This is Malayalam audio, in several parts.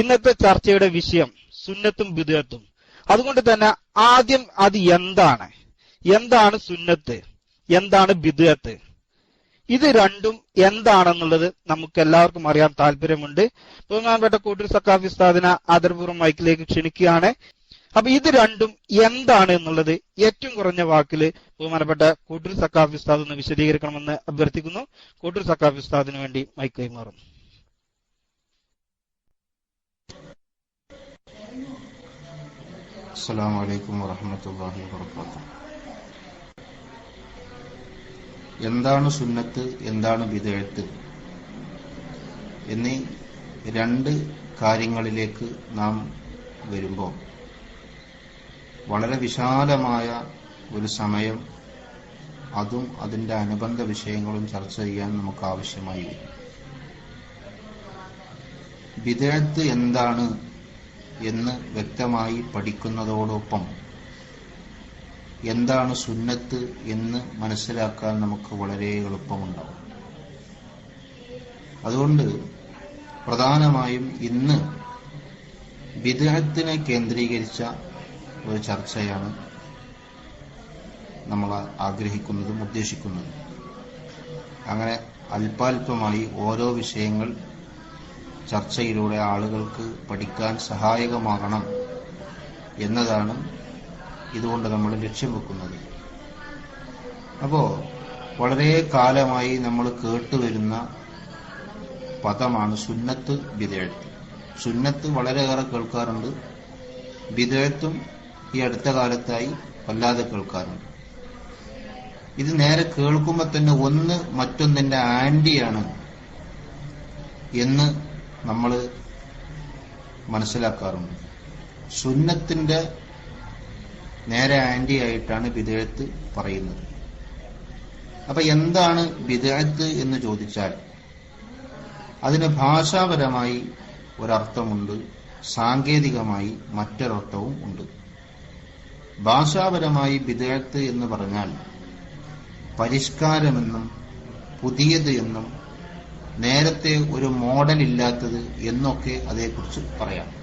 ഇന്നത്തെ ചർച്ചയുടെ വിഷയം സുന്നത്തും ബിദത്തും. അതുകൊണ്ട് തന്നെ ആദ്യം അത് എന്താണ്? എന്താണ് സുന്നത്ത്? എന്താണ് ബിദുഅത്ത് ഇത് രണ്ടും എന്താണെന്നുള്ളത് നമുക്ക് എല്ലാവർക്കും അറിയാൻ താല്പര്യമുണ്ട്. ബഹുമാനപ്പെട്ട കൂട്ടൂർ സക്കാഫി ഉസ്താദിനെ ആദരപൂർവം മൈക്കിലേക്ക് ക്ഷണിക്കുകയാണ്. അപ്പൊ ഇത് രണ്ടും എന്താണ് എന്നുള്ളത് ഏറ്റവും കുറഞ്ഞ വാക്കിൽ ബഹുമാനപ്പെട്ട കൂട്ടൂർ സക്കാഫി ഉസ്താദ് ഒന്ന് വിശദീകരിക്കണമെന്ന് അഭ്യർത്ഥിക്കുന്നു. കൂട്ടൂർ സക്കാഫി ഉസ്താദിന് വേണ്ടി മൈക്ക് കൈമാറുന്നു السلام عليكم ورحمة الله وبركاته എന്താണ് സുന്നത്ത് എന്താണ് വിധേയത്ത് എന്നീ രണ്ട് കാര്യങ്ങളിലേക്ക് നാം വരുമ്പോൾ വളരെ വിശാലമായ ഒരു സമയം അതും അതിൻ്റെ അനുബന്ധ വിഷയങ്ങളും ചർച്ച ചെയ്യാൻ നമുക്ക് ആവശ്യമായി വരും വിധേയത്ത് എന്താണ് എന്ന് വ്യക്തമായി പഠിക്കുന്നതോടൊപ്പം എന്താണ് സുന്നത്ത് എന്ന് മനസ്സിലാക്കാൻ നമുക്ക് വളരെ എളുപ്പമുണ്ടാവും. അതുകൊണ്ട് പ്രധാനമായും ഇന്ന് വിദേഹത്തിനെ കേന്ദ്രീകരിച്ച ഒരു ചർച്ചയാണ് നമ്മൾ ആഗ്രഹിക്കുന്നതും ഉദ്ദേശിക്കുന്നതും. അങ്ങനെ അല്പാൽപമായി ഓരോ വിഷയങ്ങൾ ചർച്ചയിലൂടെ ആളുകൾക്ക് പഠിക്കാൻ സഹായകമാകണം എന്നതാണ് ഇതുകൊണ്ട് നമ്മൾ ലക്ഷ്യം വെക്കുന്നത്. അപ്പോൾ വളരെ കാലമായി നമ്മൾ കേട്ടുവരുന്ന പദമാണ് സുന്നത്ത് ബിദഴത്ത് സുന്നത്ത് വളരെയേറെ കേൾക്കാറുണ്ട്. ബിദഴത്തും ഈ അടുത്ത കാലത്തായി വല്ലാതെ കേൾക്കാറുണ്ട്. ഇത് നേരെ കേൾക്കുമ്പോൾ തന്നെ ഒന്ന് മറ്റൊന്നിന്റെ ആന്റിയാണ് എന്ന് നമ്മൾ മനസ്സിലാക്കാറുണ്ട്. സുന്നത്തിന്റെ നേരെ ആന്റി ആയിട്ടാണ് വിദേഹത്ത് പറയുന്നത്. അപ്പൊ എന്താണ് വിദേഹത്ത് എന്ന് ചോദിച്ചാൽ അതിന് ഭാഷാപരമായി ഒരർത്ഥമുണ്ട് സാങ്കേതികമായി മറ്റൊരർത്ഥവും ഉണ്ട്. ഭാഷാപരമായി വിദേഹത്ത് എന്ന് പറഞ്ഞാൽ പരിഷ്കാരമെന്നും പുതിയത് എന്നും നേരത്തെ ഒരു മോഡൽ ഇല്ലാത്തത് എന്നൊക്കെ അതേക്കുറിച്ച് പറയാം.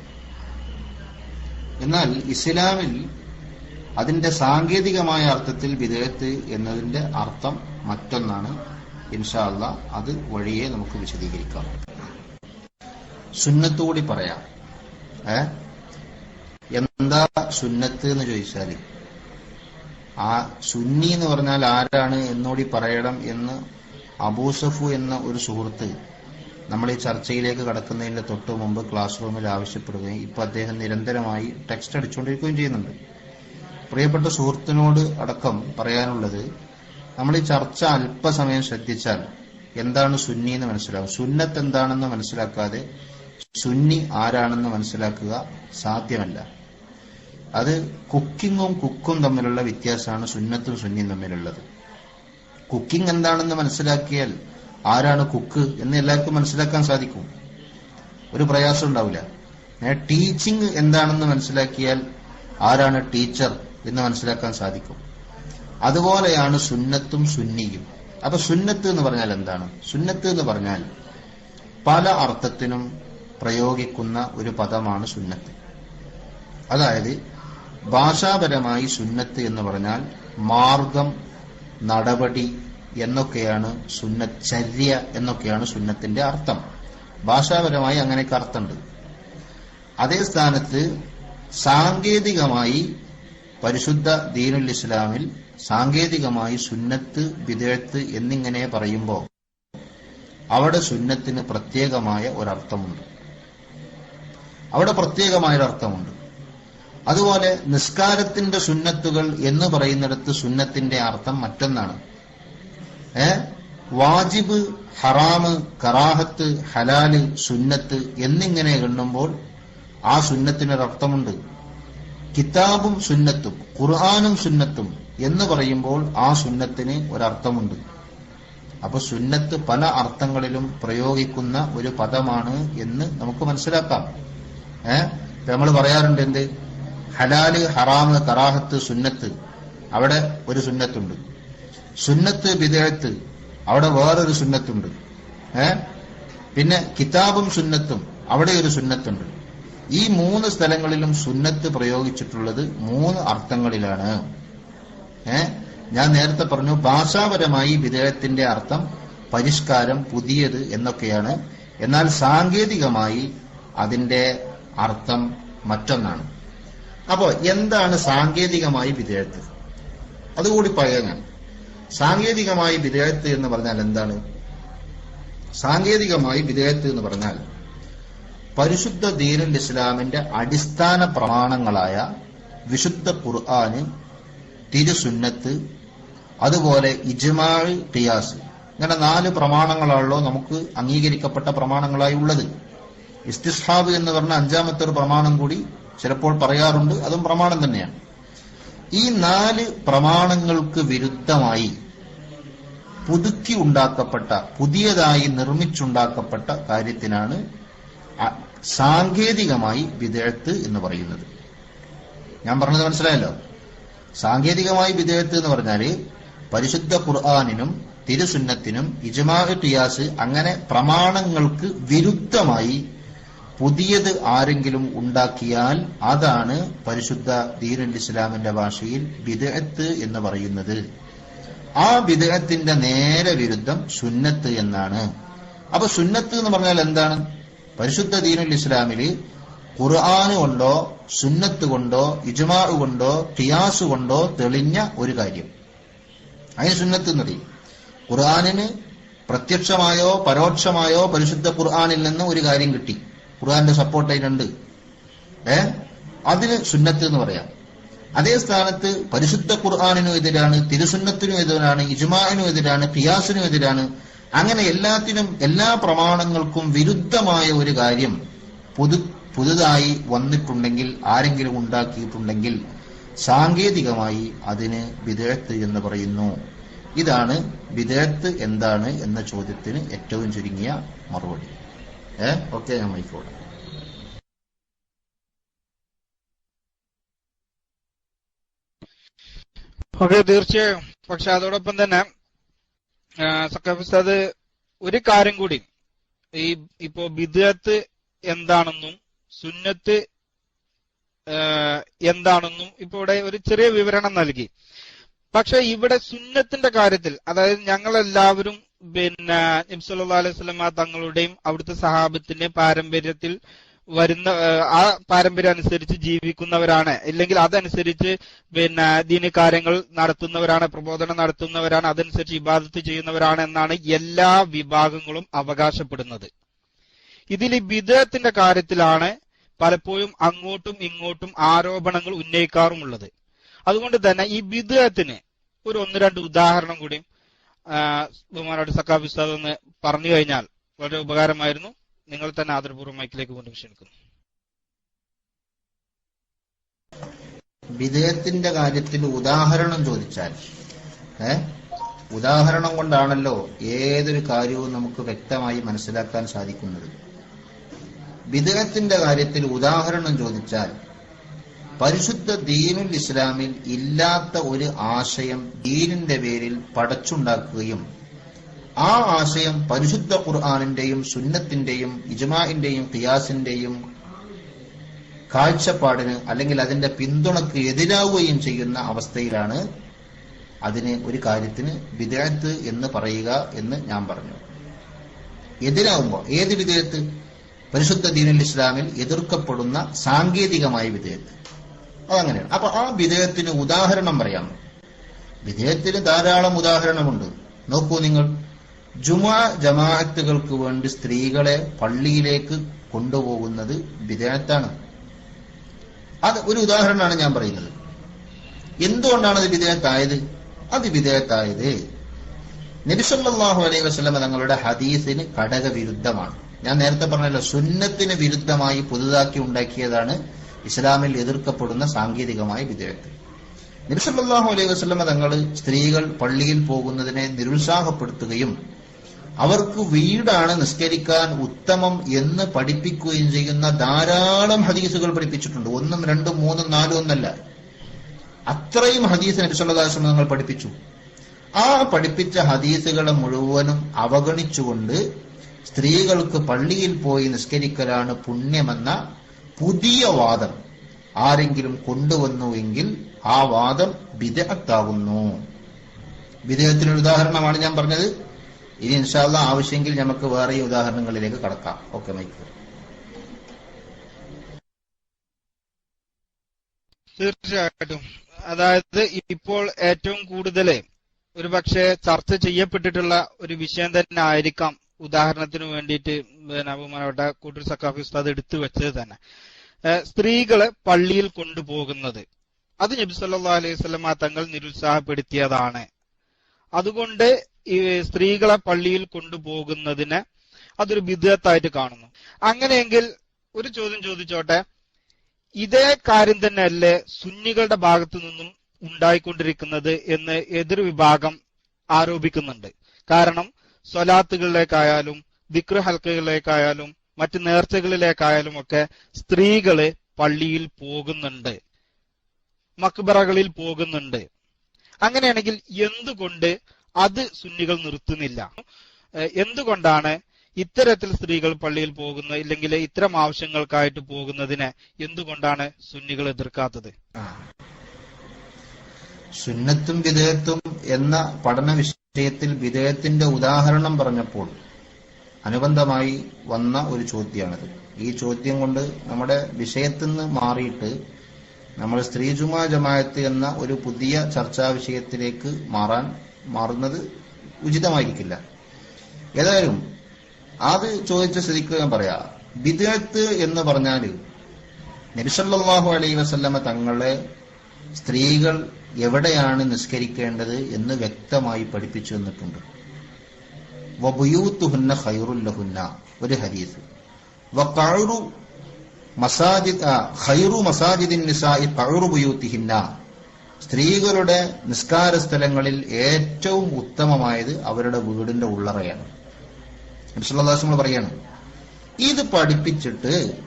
എന്നാൽ ഇസ്ലാമിൽ അതിന്റെ സാങ്കേതികമായ അർത്ഥത്തിൽ വിദേഹത്ത് എന്നതിന്റെ അർത്ഥം മറ്റൊന്നാണ്. ഇൻഷാല്ല അത് വഴിയെ നമുക്ക് വിശദീകരിക്കാം. സുന്നത്തുകൂടി പറയാം. ഏ? എന്താ സുന്നത്ത് എന്ന് ചോദിച്ചാൽ ആ സുന്നി എന്ന് പറഞ്ഞാൽ ആരാണ് എന്നോടി പറയണം എന്ന് അബൂസഫു എന്ന ഒരു സുഹൃത്ത് നമ്മൾ ഈ ചർച്ചയിലേക്ക് കടക്കുന്നതിന്റെ തൊട്ട് മുമ്പ് ക്ലാസ് റൂമിൽ ആവശ്യപ്പെടുകയും ഇപ്പൊ അദ്ദേഹം നിരന്തരമായി ടെക്സ്റ്റ് അടിച്ചുകൊണ്ടിരിക്കുകയും ചെയ്യുന്നുണ്ട്. പ്രിയപ്പെട്ട സുഹൃത്തിനോട് അടക്കം പറയാനുള്ളത് നമ്മൾ ഈ ചർച്ച അല്പസമയം ശ്രദ്ധിച്ചാൽ എന്താണ് സുന്നി എന്ന് മനസ്സിലാവും. സുന്നത്ത് എന്താണെന്ന് മനസ്സിലാക്കാതെ സുന്നി ആരാണെന്ന് മനസ്സിലാക്കുക സാധ്യമല്ല. അത് കുക്കിങ്ങും കുക്കും തമ്മിലുള്ള വ്യത്യാസമാണ് സുന്നത്തും സുന്നിയും തമ്മിലുള്ളത്. കുക്കിംഗ് എന്താണെന്ന് മനസ്സിലാക്കിയാൽ ആരാണ് കുക്ക് എന്ന് എല്ലാവർക്കും മനസ്സിലാക്കാൻ സാധിക്കും. ഒരു പ്രയാസം ഉണ്ടാവില്ല. ടീച്ചിങ് എന്താണെന്ന് മനസ്സിലാക്കിയാൽ ആരാണ് ടീച്ചർ എന്ന് മനസ്സിലാക്കാൻ സാധിക്കും. അതുപോലെയാണ് സുന്നത്തും സുന്നിയും. അപ്പൊ സുന്നത്ത് എന്ന് പറഞ്ഞാൽ എന്താണ്? സുന്നത്ത് എന്ന് പറഞ്ഞാൽ പല അർത്ഥത്തിനും പ്രയോഗിക്കുന്ന ഒരു പദമാണ് സുന്നത്ത്. അതായത് ഭാഷാപരമായി സുന്നത്ത് എന്ന് പറഞ്ഞാൽ മാർഗം നടപടി എന്നൊക്കെയാണ് സുന്നത്ത് ചര്യ എന്നൊക്കെയാണ് സുന്നത്തിന്റെ അർത്ഥം. ഭാഷാപരമായി അങ്ങനെയൊക്കെ അർത്ഥമുണ്ട്. അതേ സ്ഥാനത്ത് സാങ്കേതികമായി പരിശുദ്ധ ദീനുൽ ഇസ്ലാമിൽ സാങ്കേതികമായി സുന്നത്ത് വിദേഴത്ത് എന്നിങ്ങനെ പറയുമ്പോൾ അവിടെ സുന്നത്തിന് പ്രത്യേകമായ ഒരർത്ഥമുണ്ട്. അവിടെ പ്രത്യേകമായ ഒരർത്ഥമുണ്ട് അതുപോലെ നിസ്കാരത്തിന്റെ സുന്നത്തുകൾ എന്ന് പറയുന്നിടത്ത് സുന്നത്തിന്റെ അർത്ഥം മറ്റൊന്നാണ്. ഏ? വാജിബ് ഹറാമ് കറാഹത്ത് ഹലാൽ സുന്നത്ത് എന്നിങ്ങനെ എണ്ണുമ്പോൾ ആ സുന്നത്തിനൊരർത്ഥമുണ്ട്. കിതാബും സുന്നത്തും ഖുർആാനും സുന്നത്തും എന്ന് പറയുമ്പോൾ ആ സുന്നത്തിന് ഒരർത്ഥമുണ്ട്. അപ്പൊ സുന്നത്ത് പല അർത്ഥങ്ങളിലും പ്രയോഗിക്കുന്ന ഒരു പദമാണ് എന്ന് നമുക്ക് മനസ്സിലാക്കാം. ഏഹ് നമ്മൾ പറയാറുണ്ട് എന്ത്? ഹലാൽ ഹറാമ് കറാഹത്ത് സുന്നത്ത്. അവിടെ ഒരു സുന്നത്തുണ്ട്. സുന്നത്ത് വിദേഹത്ത് അവിടെ വേറൊരു സുന്നത്തുണ്ട്. ഏ? പിന്നെ കിതാബും സുന്നത്തും. അവിടെ ഒരു സുന്നത്തുണ്ട്. ഈ മൂന്ന് സ്ഥലങ്ങളിലും സുന്നത്ത് പ്രയോഗിച്ചിട്ടുള്ളത് മൂന്ന് അർത്ഥങ്ങളിലാണ്. ഏ? ഞാൻ നേരത്തെ പറഞ്ഞു ഭാഷാപരമായി വിദേഹത്തിന്റെ അർത്ഥം പരിഷ്കാരം പുതിയത് എന്നൊക്കെയാണ്. എന്നാൽ സാങ്കേതികമായി അതിന്റെ അർത്ഥം മറ്റൊന്നാണ്. അപ്പോ എന്താണ് സാങ്കേതികമായി വിധേയത്ത്? അതുകൂടി പറയാനാണ് സാങ്കേതികമായി വിധേയത്ത് എന്ന് പറഞ്ഞാൽ എന്താണ്? സാങ്കേതികമായി വിധേയത്ത് എന്ന് പറഞ്ഞാൽ പരിശുദ്ധ ദീനുൽ ഇസ്ലാമിന്റെ അടിസ്ഥാന പ്രമാണങ്ങളായ വിശുദ്ധ ഖുർആാന് തിരുസുന്നത്ത് അതുപോലെ ഇജ്മാഴ് ഖിയാസ്. ഇങ്ങനെ നാല് പ്രമാണങ്ങളാണല്ലോ നമുക്ക് അംഗീകരിക്കപ്പെട്ട പ്രമാണങ്ങളായി ഉള്ളത്. ഇസ്തിസ്ഹാബ് എന്ന് പറഞ്ഞ അഞ്ചാമത്തെ ഒരു പ്രമാണം കൂടി ചിലപ്പോൾ പറയാറുണ്ട് അതും പ്രമാണം തന്നെയാണ്. ഈ നാല് പ്രമാണങ്ങൾക്ക് വിരുദ്ധമായി പുതുക്കി ഉണ്ടാക്കപ്പെട്ട പുതിയതായി നിർമ്മിച്ചുണ്ടാക്കപ്പെട്ട കാര്യത്തിനാണ് സാങ്കേതികമായി വിദേഹത്ത് എന്ന് പറയുന്നത്. ഞാൻ പറഞ്ഞത് മനസ്സിലായല്ലോ? സാങ്കേതികമായി വിദേഹത്ത് എന്ന് പറഞ്ഞാൽ പരിശുദ്ധ ഖുർആാനിനും തിരുസുന്നത്തിനും ഇജമാഹ് ടിയാസ് അങ്ങനെ പ്രമാണങ്ങൾക്ക് വിരുദ്ധമായി പുതിയത് ആരെങ്കിലും ഉണ്ടാക്കിയാൽ അതാണ് പരിശുദ്ധ ദീനുൽ ഇസ്ലാമിന്റെ ഭാഷയിൽ വിദഗത്ത് എന്ന് പറയുന്നത്. ആ വിദഗത്തിന്റെ നേരെ വിരുദ്ധം സുന്നത്ത് എന്നാണ്. അപ്പൊ സുന്നത്ത് എന്ന് പറഞ്ഞാൽ എന്താണ്? പരിശുദ്ധ ദീനുൽ ഇസ്ലാമിൽ ഖുർആാന് കൊണ്ടോ സുന്നത്ത് കൊണ്ടോ ഇജ്മാ കൊണ്ടോ ഖിയാസ് കൊണ്ടോ തെളിഞ്ഞ ഒരു കാര്യം. അതിന് സുന്നത്ത് എന്നറിയും ഖുർആാനിന് പ്രത്യക്ഷമായോ പരോക്ഷമായോ പരിശുദ്ധ ഖുർആാനിൽ നിന്ന് ഒരു കാര്യം കിട്ടി. ഖുർആന്റെ സപ്പോർട്ട് അതിനുണ്ട് ഏ? അതിന് സുന്നത്ത് എന്ന് പറയാം. അതേ സ്ഥാനത്ത് പരിശുദ്ധ ഖുർആാനിനും എതിരാണ് തിരുസുന്നത്തിനും എതിരാണ് ഇജ്മാനും എതിരാണ് ഖിയാസിനും എതിരാണ്. അങ്ങനെ എല്ലാത്തിനും എല്ലാ പ്രമാണങ്ങൾക്കും വിരുദ്ധമായ ഒരു കാര്യം പുതു പുതുതായി വന്നിട്ടുണ്ടെങ്കിൽ ആരെങ്കിലും ഉണ്ടാക്കിയിട്ടുണ്ടെങ്കിൽ സാങ്കേതികമായി അതിന് വിദേഹത്ത് എന്ന് പറയുന്നു. ഇതാണ് വിദേഹത്ത് എന്താണ് എന്ന ചോദ്യത്തിന് ഏറ്റവും ചുരുങ്ങിയ മറുപടി. ഏ? ഓക്കെ ഞാൻ മൈക്കോട്ടെ ഓക്കെ തീർച്ചയായും. പക്ഷെ അതോടൊപ്പം തന്നെ സക്കാഫിസാദ് ഒരു കാര്യം കൂടി. ഈ ഇപ്പോ ബിദ്അത്ത് എന്താണെന്നും സുന്നത്ത് എന്താണെന്നും ഇപ്പൊ ഇവിടെ ഒരു ചെറിയ വിവരണം നൽകി. പക്ഷെ ഇവിടെ സുന്നത്തിന്റെ കാര്യത്തിൽ അതായത് ഞങ്ങളെല്ലാവരും പിന്നെ നബ്സല്ലാ അലൈഹി സ്വലമ തങ്ങളുടെയും അവിടുത്തെ സഹാബത്തിന്റെ പാരമ്പര്യത്തിൽ വരുന്ന ആ, പാരമ്പര്യം അനുസരിച്ച് ജീവിക്കുന്നവരാണ്. ഇല്ലെങ്കിൽ അതനുസരിച്ച് പിന്നെ ദീന കാര്യങ്ങൾ നടത്തുന്നവരാണ് പ്രബോധനം നടത്തുന്നവരാണ് അതനുസരിച്ച് ഇബാദത്ത് ചെയ്യുന്നവരാണ് എന്നാണ് എല്ലാ വിഭാഗങ്ങളും അവകാശപ്പെടുന്നത്. ഇതിൽ വിദേഹത്തിന്റെ കാര്യത്തിലാണ് പലപ്പോഴും അങ്ങോട്ടും ഇങ്ങോട്ടും ആരോപണങ്ങൾ ഉന്നയിക്കാറുമുള്ളത്. അതുകൊണ്ട് തന്നെ ഈ വിദേഹത്തിന് ഒരു ഒന്ന് രണ്ട് ഉദാഹരണം കൂടി ബഹുമാനോട് സക്കാബ് ഉസ്താദ് എന്ന് പറഞ്ഞു കഴിഞ്ഞാൽ വളരെ ഉപകാരമായിരുന്നു. നിങ്ങൾ തന്നെ ആദരപൂർവം മൈക്കിലേക്ക് കൊണ്ട് ക്ഷണിക്കുന്നു. വിധേയത്തിന്റെ കാര്യത്തിൽ ഉദാഹരണം ചോദിച്ചാൽ ഉദാഹരണം കൊണ്ടാണല്ലോ ഏതൊരു കാര്യവും നമുക്ക് വ്യക്തമായി മനസ്സിലാക്കാൻ സാധിക്കുന്നത്. വിധേയത്തിന്റെ കാര്യത്തിൽ ഉദാഹരണം ചോദിച്ചാൽ പരിശുദ്ധ ദീനുൽ ഇസ്ലാമിൽ ഇല്ലാത്ത ഒരു ആശയം ദീനിന്റെ പേരിൽ പടച്ചുണ്ടാക്കുകയും ആ ആശയം പരിശുദ്ധ ഖുർആാനിന്റെയും സുന്നത്തിന്റെയും ഇജ്മാഇന്റെയും ഖിയാസിന്റെയും കാഴ്ചപ്പാടിന് അല്ലെങ്കിൽ അതിന്റെ പിന്തുണക്ക് എതിരാവുകയും ചെയ്യുന്ന അവസ്ഥയിലാണ് അതിന് ഒരു കാര്യത്തിന് വിദേഹത്ത് എന്ന് പറയുക എന്ന് ഞാൻ പറഞ്ഞു. എതിരാവുമ്പോൾ ഏത് വിധേയത്ത്? പരിശുദ്ധ ദീനുൽ ഇസ്ലാമിൽ എതിർക്കപ്പെടുന്ന സാങ്കേതികമായ വിധേയത്ത്. അതങ്ങനെയാണ് അപ്പൊ ആ വിധേയത്തിന് ഉദാഹരണം പറയാം. വിധേയത്തിന് ധാരാളം ഉദാഹരണമുണ്ട്. നോക്കൂ നിങ്ങൾ. ജുമാ ജമാഅത്തുകൾക്ക് വേണ്ടി സ്ത്രീകളെ പള്ളിയിലേക്ക് കൊണ്ടുപോകുന്നത് വിധേയത്താണ്. അത് ഒരു ഉദാഹരണമാണ് ഞാൻ പറയുന്നത്. എന്തുകൊണ്ടാണ് അത് വിധേയത്തായത്? അത് വിധേയത്തായത് നബിസല്ലാഹു അലൈഹി വസ്ലമ തങ്ങളുടെ ഹദീസിന് ഘടകവിരുദ്ധമാണ്. ഞാൻ നേരത്തെ പറഞ്ഞല്ലോ സുന്നത്തിന് വിരുദ്ധമായി പുതുതാക്കി ഉണ്ടാക്കിയതാണ് ഇസ്ലാമിൽ എതിർക്കപ്പെടുന്ന സാങ്കേതികമായ വിധേയത്വം. നിരുസല്ലാഹു അലൈഹി വസ്ലമ തങ്ങൾ സ്ത്രീകൾ പള്ളിയിൽ പോകുന്നതിനെ നിരുത്സാഹപ്പെടുത്തുകയും അവർക്ക് വീടാണ് നിസ്കരിക്കാൻ ഉത്തമം എന്ന് പഠിപ്പിക്കുകയും ചെയ്യുന്ന ധാരാളം ഹദീസുകൾ പഠിപ്പിച്ചിട്ടുണ്ട്. ഒന്നും രണ്ടും മൂന്നും നാലും ഒന്നല്ല. അത്രയും ഹദീസ് നബിസ്വല്ലാസ്ലം തങ്ങൾ പഠിപ്പിച്ചു. ആ പഠിപ്പിച്ച ഹദീസുകളെ മുഴുവനും അവഗണിച്ചുകൊണ്ട് സ്ത്രീകൾക്ക് പള്ളിയിൽ പോയി നിസ്കരിക്കലാണ് പുണ്യമെന്ന പുതിയ വാദം ആരെങ്കിലും കൊണ്ടുവന്നു എങ്കിൽ ആ വാദം വിദേഹത്താകുന്നു. വിദേഹത്തിനൊരു ഉദാഹരണമാണ് ഞാൻ പറഞ്ഞത്. ഇനി ഇൻഷാല്ല ആവശ്യമെങ്കിൽ നമുക്ക് വേറെ ഉദാഹരണങ്ങളിലേക്ക് കടക്കാം. Okay Mike. തീർച്ചയായിട്ടും. അതായത് ഇപ്പോൾ ഏറ്റവും കൂടുതൽ ഒരു ചർച്ച ചെയ്യപ്പെട്ടിട്ടുള്ള ഒരു വിഷയം തന്നെ ആയിരിക്കാം ഉദാഹരണത്തിന് വേണ്ടിയിട്ട് പിന്നെ ബഹുമാനപ്പെട്ട കൂട്ടൂർ സക്കാഫി ഉസ്താദ് എടുത്തു വെച്ചത് തന്നെ. സ്ത്രീകളെ പള്ളിയിൽ കൊണ്ടുപോകുന്നത്. അത് നബി സല്ലാ അലൈഹി സ്വലമ തങ്ങൾ നിരുത്സാഹപ്പെടുത്തിയതാണ്. അതുകൊണ്ട് ഈ സ്ത്രീകളെ പള്ളിയിൽ കൊണ്ടുപോകുന്നതിന് അതൊരു ബിദ്അത്തായിട്ട് കാണുന്നു. അങ്ങനെയെങ്കിൽ ഒരു ചോദ്യം ചോദിച്ചോട്ടെ. ഇതേ കാര്യം തന്നെയല്ലേ സുന്നികളുടെ ഭാഗത്തു നിന്നും ഉണ്ടായിക്കൊണ്ടിരിക്കുന്നത് എന്ന് എതിർ വിഭാഗം ആരോപിക്കുന്നുണ്ട്. കാരണം സ്വലാത്തുകളിലേക്കായാലും ദിക്ര ഹൽക്കകളിലേക്കായാലും മറ്റ് നേർച്ചകളിലേക്കായാലും ഒക്കെ സ്ത്രീകൾ പള്ളിയിൽ പോകുന്നുണ്ട്. മക്ബറകളിൽ പോകുന്നുണ്ട്. അങ്ങനെയാണെങ്കിൽ എന്തുകൊണ്ട് അത് സുന്നികൾ നിർത്തുന്നില്ല? എന്തുകൊണ്ടാണ് ഇത്തരത്തിൽ സ്ത്രീകൾ പള്ളിയിൽ പോകുന്ന ഇല്ലെങ്കിൽ ഇത്തരം ആവശ്യങ്ങൾക്കായിട്ട് പോകുന്നതിനെ എന്തുകൊണ്ടാണ് സുന്നികൾ എതിർക്കാത്തത്? സുന്നത്തും വിധേയത്വം എന്ന പഠന വിഷയത്തിൽ വിധേയത്തിന്റെ ഉദാഹരണം പറഞ്ഞപ്പോൾ അനുബന്ധമായി വന്ന ഒരു ചോദ്യമാണിത്. ഈ ചോദ്യം കൊണ്ട് നമ്മുടെ വിഷയത്തിൽ നിന്ന് മാറിയിട്ട് നമ്മൾ സ്ത്രീ ജുമാ ജമായത്ത് എന്ന ഒരു പുതിയ ചർച്ചാ വിഷയത്തിലേക്ക് മാറാൻ മാറുന്നത് ഉചിതമായിരിക്കില്ല. ഏതായാലും അത് ചോദിച്ച സ്ഥിതിക്ക് ഞാൻ പറയാ ബിദഅത്ത് എന്ന് പറഞ്ഞാൽ നബിസല്ലാഹു അലൈഹി വസല്ലമ തങ്ങളെ സ്ത്രീകൾ എവിടെയാണ് നിസ്കരിക്കേണ്ടത് എന്ന് വ്യക്തമായി പഠിപ്പിച്ചു തന്നിട്ടുണ്ട്. വബുയൂത്തുഹുന്ന ഖൈറുല്ലഹുന്ന ഒരു ഹദീസ്. വഖഅറു മസാജിദ് ഖൈറു മസാജിദിൻ നിസാഇ ഖഅറു സ്ത്രീകളുടെ നിസ്കാര സ്ഥലങ്ങളിൽ ഏറ്റവും ഉത്തമമായത് അവരുടെ വീടിന്റെ ഉള്ളറയാണ്. നബിസല്ലാസ്മൾ പറയാണ് ഇത് പഠിപ്പിച്ചിട്ട്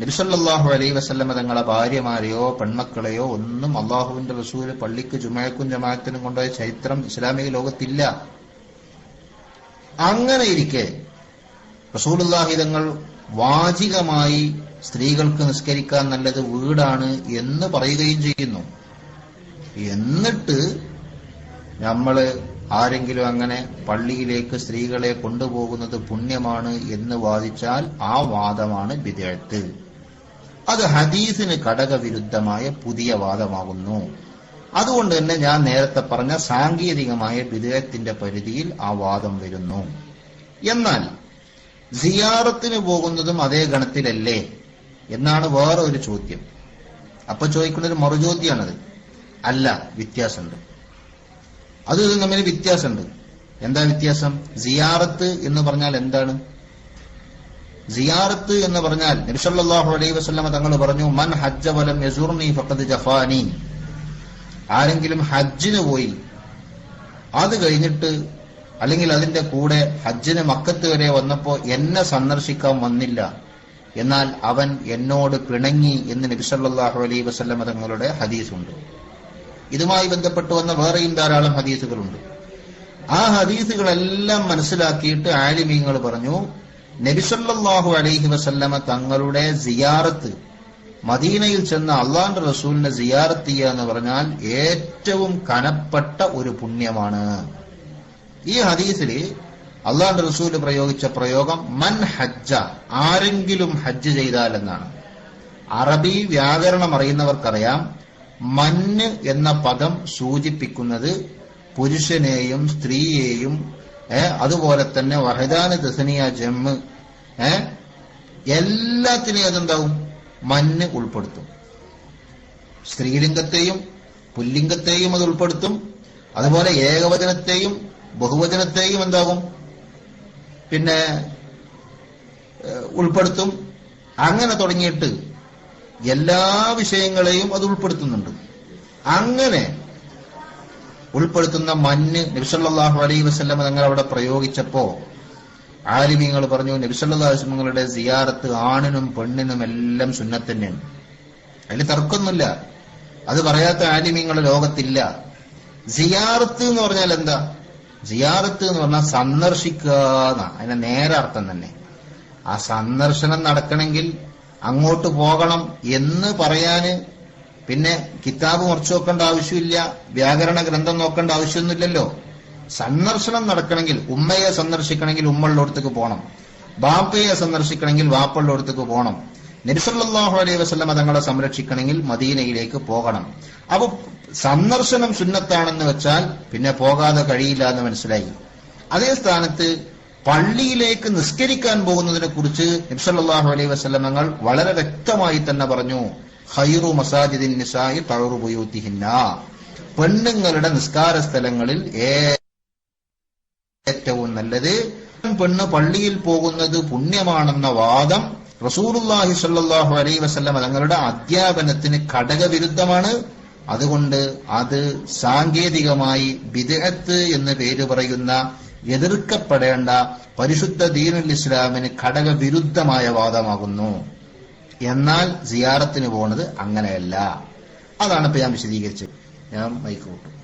നബിസല്ലാഹു അലൈ വസല്ലമ തങ്ങളെ ഭാര്യമാരെയോ പെൺമക്കളെയോ ഒന്നും അള്ളാഹുവിന്റെ റസൂൽ പള്ളിക്ക് ജുമാക്കും ജമാഅത്തിനും കൊണ്ടുപോയ ചരിത്രം ഇസ്ലാമിക ലോകത്തില്ല. അങ്ങനെ ഇരിക്കെ റസൂലുള്ളാഹി തങ്ങൾ വാചികമായി സ്ത്രീകൾക്ക് നിസ്കരിക്കാൻ നല്ലത് വീടാണ് എന്ന് പറയുകയും ചെയ്യുന്നു. എന്നിട്ട് നമ്മൾ ആരെങ്കിലും അങ്ങനെ പള്ളിയിലേക്ക് സ്ത്രീകളെ കൊണ്ടുപോകുന്നത് പുണ്യമാണ് എന്ന് വാദിച്ചാൽ ആ വാദമാണ് വിദേഹത്ത് അത് ഹദീസിന് ഘടകവിരുദ്ധമായ പുതിയ വാദമാകുന്നു. അതുകൊണ്ട് തന്നെ ഞാൻ നേരത്തെ പറഞ്ഞ സാങ്കേതികമായ വിദേഹത്തിന്റെ പരിധിയിൽ ആ വാദം വരുന്നു. എന്നാൽ സിയാറത്തിന് പോകുന്നതും അതേ ഗണത്തിലല്ലേ? എന്നാണ് വേറെ ഒരു ചോദ്യം. അപ്പൊ ചോദിക്കുന്നത് മറുചോദ്യമാണത്. അല്ല വ്യത്യാസമുണ്ട്. അത് തമ്മിൽ വ്യത്യാസമുണ്ട്. എന്താ വ്യത്യാസം? സിയാറത്ത് എന്ന് പറഞ്ഞാൽ എന്താണ്? സിയാറത്ത് എന്ന് പറഞ്ഞാൽ നബിസല്ലാഹു അലൈഹി വസ്ലമ തങ്ങൾ പറഞ്ഞു മൻ ഹജ്ജ വലം യസൂർണി ഫക്കത് ജഫാനി. ആരെങ്കിലും ഹജ്ജിന് പോയി അത് കഴിഞ്ഞിട്ട് അല്ലെങ്കിൽ അതിന്റെ കൂടെ ഹജ്ജിന് മക്കത്ത് വരെ വന്നപ്പോ എന്നെ സന്ദർശിക്കാൻ വന്നില്ല. എന്നാൽ അവൻ എന്നോട് പിണങ്ങി എന്ന് നബിസല്ലാഹു അലൈഹി വസ്ലമ തങ്ങളുടെ ഹദീസുണ്ട്. ഇതുമായി ബന്ധപ്പെട്ട് വന്ന വേറെയും ധാരാളം ഹദീസുകളുണ്ട്. ആ ഹദീസുകളെല്ലാം മനസ്സിലാക്കിയിട്ട് ആലിമീങ്ങൾ പറഞ്ഞു നബിസല്ലാഹു അലൈഹി വസല്ലമ തങ്ങളുടെ സിയാറത്ത് മദീനയിൽ ചെന്ന അള്ളാന്റെ റസൂലിനെ സിയാറത്ത് ചെയ്യുക എന്ന് പറഞ്ഞാൽ ഏറ്റവും കനപ്പെട്ട ഒരു പുണ്യമാണ്. ഈ ഹദീസിൽ അള്ളാന്റെ റസൂൽ പ്രയോഗിച്ച പ്രയോഗം മൻ ഹജ്ജ ആരെങ്കിലും ഹജ്ജ് ചെയ്താൽ എന്നാണ്. അറബി വ്യാകരണം അറിയുന്നവർക്കറിയാം മന്ന് എന്ന പദം സൂചിപ്പിക്കുന്നത് പുരുഷനെയും സ്ത്രീയെയും അതുപോലെ തന്നെ വഹദാന ദസനിയ ജമ്മ് ഏ? എല്ലാത്തിനെയും അതെന്താവും മഞ്ഞ് ഉൾപ്പെടുത്തും. സ്ത്രീലിംഗത്തെയും പുല്ലിംഗത്തെയും അത് ഉൾപ്പെടുത്തും. അതുപോലെ ഏകവചനത്തെയും ബഹുവചനത്തെയും എന്താകും പിന്നെ ഉൾപ്പെടുത്തും. അങ്ങനെ തുടങ്ങിയിട്ട് എല്ലാ വിഷയങ്ങളെയും അത് ഉൾപ്പെടുത്തുന്നുണ്ട്. അങ്ങനെ ഉൾപ്പെടുത്തുന്ന മഞ്ഞ് നബിസല്ലാഹു അലൈ വസ്ലമ തങ്ങൾ അവിടെ പ്രയോഗിച്ചപ്പോ ആലിമീങ്ങൾ പറഞ്ഞു നബിസല്ലാസ്മങ്ങളുടെ സിയാറത്ത് ആണിനും പെണ്ണിനും എല്ലാം സുന്നത്ത് തന്നെയാണ് അതിൽ തർക്കമൊന്നുമില്ല. അത് പറയാത്ത ആലിമീങ്ങൾ ലോകത്തില്ല. സിയാറത്ത് എന്ന് പറഞ്ഞാൽ എന്താ? സിയാറത്ത് എന്ന് പറഞ്ഞാൽ സന്ദർശിക്കുക എന്നാണ് അതിന്റെ നേരെ അർത്ഥം തന്നെ. ആ സന്ദർശനം നടക്കണമെങ്കിൽ അങ്ങോട്ട് പോകണം എന്ന് പറയാന് പിന്നെ കിതാബ് മുറിച്ചു നോക്കേണ്ട ആവശ്യമില്ല. വ്യാകരണ ഗ്രന്ഥം നോക്കേണ്ട ആവശ്യമൊന്നുമില്ലല്ലോ. സന്ദർശനം നടക്കണമെങ്കിൽ ഉമ്മയെ സന്ദർശിക്കണമെങ്കിൽ ഉമ്മളുടെ പോകണം. ബാപ്പയെ സന്ദർശിക്കണമെങ്കിൽ വാപ്പളുടെ പോകണം. നബിസല്ലാഹു അലൈഹി വസ്ലം തങ്ങളെ സംരക്ഷിക്കണമെങ്കിൽ മദീനയിലേക്ക് പോകണം. അപ്പൊ സന്ദർശനം സുന്നത്താണെന്ന് വെച്ചാൽ പിന്നെ പോകാതെ കഴിയില്ല എന്ന് മനസ്സിലായി. അതേ സ്ഥാനത്ത് പള്ളിയിലേക്ക് നിസ്കരിക്കാൻ പോകുന്നതിനെ കുറിച്ച് നബ്സല്ലാഹു അലൈഹി വസല്ലമങ്ങൾ വളരെ വ്യക്തമായി തന്നെ പറഞ്ഞു. ഹൈറു മസാജിദിൻ നിസായി തഴറു ബുയൂത്തിഹിന്ന. പെണ്ണുങ്ങളുടെ നിസ്കാര സ്ഥലങ്ങളിൽ ഏറ്റവും നല്ലത് പെണ്ണ് പള്ളിയിൽ പോകുന്നത് പുണ്യമാണെന്ന വാദം റസൂറുല്ലാഹി സല്ലാഹു അലൈ വസല്ലം തങ്ങളുടെ അധ്യാപനത്തിന് ഘടകവിരുദ്ധമാണ്. അതുകൊണ്ട് അത് സാങ്കേതികമായി വിദേഹത്ത് എന്ന് പേര് പറയുന്ന എതിർക്കപ്പെടേണ്ട പരിശുദ്ധ ദീനുൽ ഇസ്ലാമിന് ഘടകവിരുദ്ധമായ വാദമാകുന്നു. എന്നാൽ സിയാറത്തിന് പോണത് അങ്ങനെയല്ല. അതാണ് ഇപ്പൊ ഞാൻ വിശദീകരിച്ചത്. ഞാൻ മൈക്ക് കൂട്ടും.